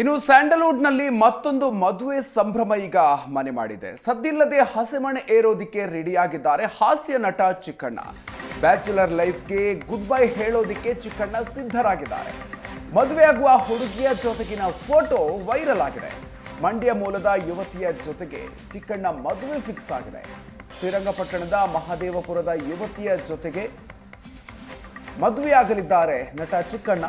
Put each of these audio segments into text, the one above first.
ಇನ್ನು ಸ್ಯಾಂಡಲ್ವುಡ್ನಲ್ಲಿ ಮತ್ತೊಂದು ಮದುವೆ ಸಂಭ್ರಮ ಈಗ ಮನೆ ಮಾಡಿದೆ. ಸದ್ದಿಲ್ಲದೆ ಹಸೆಮಣೆ ಏರೋದಿಕ್ಕೆ ರೆಡಿಯಾಗಿದ್ದಾರೆ ಹಾಸ್ಯ ನಟ ಚಿಕ್ಕಣ್ಣ. ಬ್ಯಾಚುಲರ್ ಲೈಫ್ಗೆ ಗುಡ್ ಬೈ ಹೇಳೋದಿಕ್ಕೆ ಚಿಕ್ಕಣ್ಣ ಸಿದ್ಧರಾಗಿದ್ದಾರೆ. ಮದುವೆಯಾಗುವ ಹುಡುಗಿಯ ಜೊತೆಗಿನ ಫೋಟೋ ವೈರಲ್ ಆಗಿದೆ. ಮಂಡ್ಯ ಮೂಲದ ಯುವತಿಯ ಜೊತೆಗೆ ಚಿಕ್ಕಣ್ಣ ಮದುವೆ ಫಿಕ್ಸ್ ಆಗಿದೆ. ಶ್ರೀರಂಗಪಟ್ಟಣದ ಮಹಾದೇವಪುರದ ಯುವತಿಯ ಜೊತೆಗೆ ಮದುವೆಯಾಗಲಿದ್ದಾರೆ ನಟ ಚಿಕ್ಕಣ್ಣ.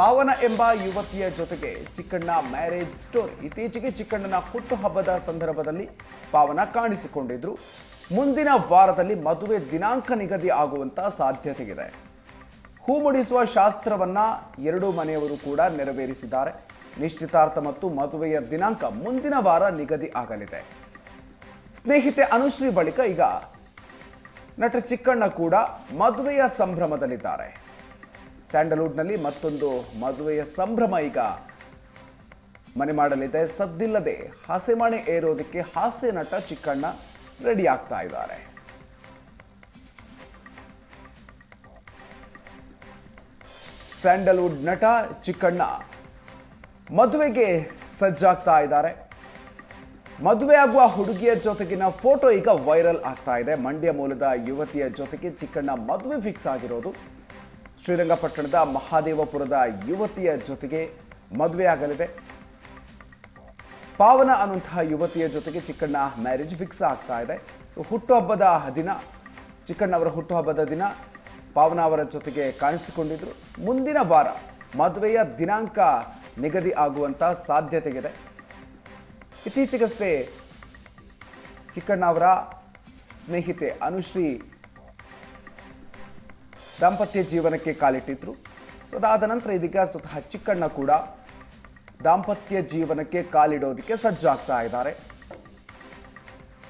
ಪಾವನ ಎಂಬ ಯುವತಿಯ ಜೊತೆಗೆ ಚಿಕ್ಕಣ್ಣ ಮ್ಯಾರೇಜ್ ಸ್ಟೋರಿ. ಇತ್ತೀಚೆಗೆ ಚಿಕ್ಕಣ್ಣನ ಹುಟ್ಟುಹಬ್ಬದ ಸಂದರ್ಭದಲ್ಲಿ ಪಾವನ ಕಾಣಿಸಿಕೊಂಡಿದ್ರು. ಮುಂದಿನ ವಾರದಲ್ಲಿ ಮದುವೆ ದಿನಾಂಕ ನಿಗದಿ ಆಗುವಂತ ಸಾಧ್ಯತೆ ಇದೆ ಹೂ ಮುಡಿಸುವ ಶಾಸ್ತ್ರವನ್ನ ಎರಡೂ ಮನೆಯವರು ಕೂಡ ನೆರವೇರಿಸಿದ್ದಾರೆ. ನಿಶ್ಚಿತಾರ್ಥ ಮತ್ತು ಮದುವೆಯ ದಿನಾಂಕ ಮುಂದಿನ ವಾರ ನಿಗದಿ ಆಗಲಿದೆ. ಸ್ನೇಹಿತೆ ಅನುಶ್ರೀ ಬಳಿಕ ಈಗ ನಟ ಚಿಕ್ಕಣ್ಣ ಕೂಡ ಮದುವೆಯ ಸಂಭ್ರಮದಲ್ಲಿದ್ದಾರೆ. ಸ್ಯಾಂಡಲ್ವುಡ್ನಲ್ಲಿ ಮತ್ತೊಂದು ಮದುವೆಯ ಸಂಭ್ರಮ ಈಗ. ಮನೆ ಮಾಡಲಿದೆ, ಸದ್ದಿಲ್ಲದೆ ಹಸೆಮಣೆ ಏರೋದಕ್ಕೆ ಹಾಸ್ಯ ನಟ ಚಿಕ್ಕಣ್ಣ ರೆಡಿ ಆಗ್ತಾ ಇದ್ದಾರೆ. ಸ್ಯಾಂಡಲ್ವುಡ್ ನಟ ಚಿಕ್ಕಣ್ಣ ಮದುವೆಗೆ ಸಜ್ಜಾಗ್ತಾ ಇದ್ದಾರೆ. ಮದುವೆ ಆಗುವ ಹುಡುಗಿಯ ಜೊತೆಗಿನ ಫೋಟೋ ಈಗ ವೈರಲ್ ಆಗ್ತಾ ಇದೆ. ಮಂಡ್ಯ ಮೂಲದ ಯುವತಿಯ ಜೊತೆಗೆ ಚಿಕ್ಕಣ್ಣ ಮದುವೆ ಫಿಕ್ಸ್ ಆಗಿರೋದು. ಶ್ರೀರಂಗಪಟ್ಟಣದ ಮಹಾದೇವಪುರದ ಯುವತಿಯ ಜೊತೆಗೆ ಮದುವೆ ಆಗಲಿದೆ ಪಾವನ ಅನ್ನುವಂತಹ ಯುವತಿಯ ಜೊತೆಗೆ ಚಿಕ್ಕಣ್ಣ ಮ್ಯಾರೇಜ್ ಫಿಕ್ಸ್ ಆಗ್ತಾ ಇದೆ. ಸೊ ಹುಟ್ಟುಹಬ್ಬದ ದಿನ, ಚಿಕ್ಕಣ್ಣ ಅವರ ಹುಟ್ಟುಹಬ್ಬದ ದಿನ ಪಾವನ ಅವರ ಜೊತೆಗೆ ಕಾಣಿಸಿಕೊಂಡಿದ್ರು. ಮುಂದಿನ ವಾರ ಮದುವೆಯ ದಿನಾಂಕ ನಿಗದಿ ಆಗುವಂತ ಸಾಧ್ಯತೆಗಿದೆ. ಇತ್ತೀಚೆಗಷ್ಟೇ ಚಿಕ್ಕಣ್ಣ ಅವರ ಸ್ನೇಹಿತೆ ಅನುಶ್ರೀ ದಾಂಪತ್ಯ ಜೀವನಕ್ಕೆ ಕಾಲಿಟ್ಟಿದ್ರು. ಸೊ ಅದಾದ ನಂತರ ಇದೀಗ ಸ್ವತಃ ಚಿಕ್ಕಣ್ಣ ಕೂಡ ದಾಂಪತ್ಯ ಜೀವನಕ್ಕೆ ಕಾಲಿಡೋದಕ್ಕೆ ಸಜ್ಜಾಗ್ತಾ ಇದ್ದಾರೆ.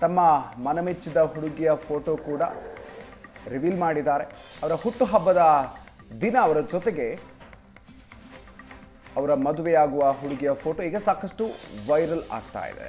ತಮ್ಮ ಮನಮೆಚ್ಚಿದ ಹುಡುಗಿಯ ಫೋಟೋ ಕೂಡ ರಿವೀಲ್ ಮಾಡಿದ್ದಾರೆ. ಅವರ ಹುಟ್ಟುಹಬ್ಬದ ದಿನ ಅವರ ಜೊತೆಗೆ ಅವರ ಮದುವೆಯಾಗುವ ಹುಡುಗಿಯ ಫೋಟೋ ಈಗ ಸಾಕಷ್ಟು ವೈರಲ್ ಆಗ್ತಾ ಇದೆ.